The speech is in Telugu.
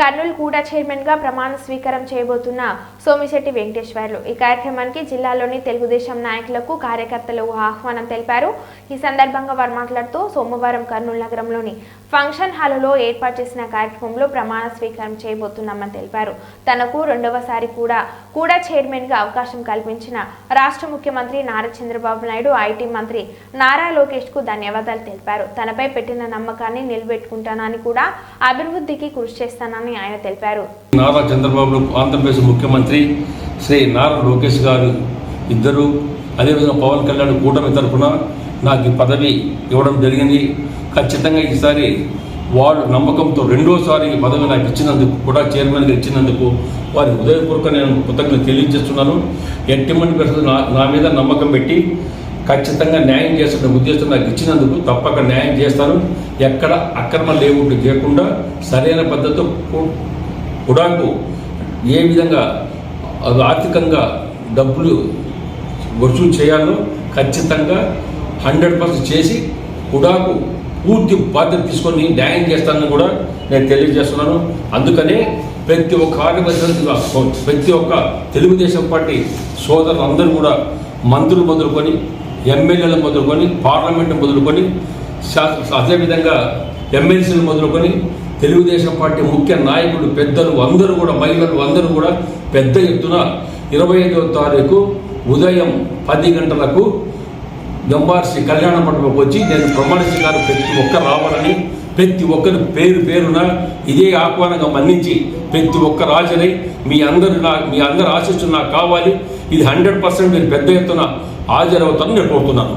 కర్నూలు కూడా చైర్మన్గా ప్రమాణ స్వీకారం చేయబోతున్న సోమిశెట్టి వెంకటేశ్వర్లు. ఈ కార్యక్రమానికి జిల్లాలోని తెలుగుదేశం నాయకులకు కార్యకర్తలు ఆహ్వానం తెలిపారు. ఈ సందర్భంగా వారు మాట్లాడుతూ సోమవారం కర్నూలు నగరంలోని ఫంక్షన్ హాల్లో ఏర్పాటు చేసిన కార్యక్రమంలో ప్రమాణ స్వీకారం చేయబోతున్నామని తెలిపారు. తనకు రెండవసారి కూడా కూడా చైర్మన్గా అవకాశం కల్పించిన రాష్ట్ర ముఖ్యమంత్రి నారా చంద్రబాబు నాయుడు ఐటీ మంత్రి నారా లోకేష్కు ధన్యవాదాలు తెలిపారు. తనపై పెట్టిన నమ్మకాన్ని నిలబెట్టుకుంటానని కూడా అభివృద్ధికి కృషి చేస్తానని ఆయన తెలిపారు. నారా చంద్రబాబు ఆంధ్రప్రదేశ్ ముఖ్యమంత్రి శ్రీ నారా లోకేష్ గారు ఇద్దరు అదేవిధంగా పవన్ కళ్యాణ్ కూటమి తరఫున నాకు ఈ పదవి ఇవ్వడం జరిగింది. ఖచ్చితంగా ఈసారి వాళ్ళు నమ్మకంతో రెండోసారి ఈ పదవి నాకు ఇచ్చినందుకు కూడా చైర్మన్గా ఇచ్చినందుకు వారి హృదయపూర్వక నేను కృతజ్ఞత తెలియజేస్తున్నాను. ఎట్టి మంది నా నా మీద నమ్మకం పెట్టి ఖచ్చితంగా న్యాయం చేస్తున్న ఉద్దేశం నాకు ఇచ్చినందుకు తప్పక న్యాయం చేస్తాను. ఎక్కడ అక్రమ లేవుడు చేయకుండా సరైన పద్ధతితో కుడాకు ఏ విధంగా అది ఆర్థికంగా డబ్బులు వసూలు చేయాలో ఖచ్చితంగా హండ్రెడ్ పర్సెంట్ చేసి కుడాకు పూర్తి బాధ్యత తీసుకొని న్యాయం చేస్తానని కూడా నేను తెలియజేస్తున్నాను. అందుకనే ప్రతి ఒక్క కార్యవర్గంగా ప్రతి ఒక్క తెలుగుదేశం పార్టీ సోదరులు అందరూ కూడా మంత్రులు మొదలుకొని ఎమ్మెల్యేలు మొదలుకొని పార్లమెంట్ మొదలుకొని అదేవిధంగా ఎమ్మెల్సీలు మొదలుకొని తెలుగుదేశం పార్టీ ముఖ్య నాయకులు పెద్దలు అందరూ కూడా మహిళలు అందరూ కూడా పెద్ద ఎత్తున ఇరవై ఐదవ తారీఖు ఉదయం పది గంటలకు దంబార్సి కళ్యాణ మండపంకి వచ్చి నేను ప్రమాణ స్వీకారం ప్రతి ఒక్క రావాలని ప్రతి ఒక్కరు పేరు పేరున ఇదే ఆహ్వానంగా మన్నించి ప్రతి ఒక్క రాజునై మీ అందరు నా మీ అందరు ఆశిస్తున్న నాకు కావాలి. ఇది హండ్రెడ్ పర్సెంట్ మీరు పెద్ద ఎత్తున హాజరవుతారని నేను కోరుతున్నాను.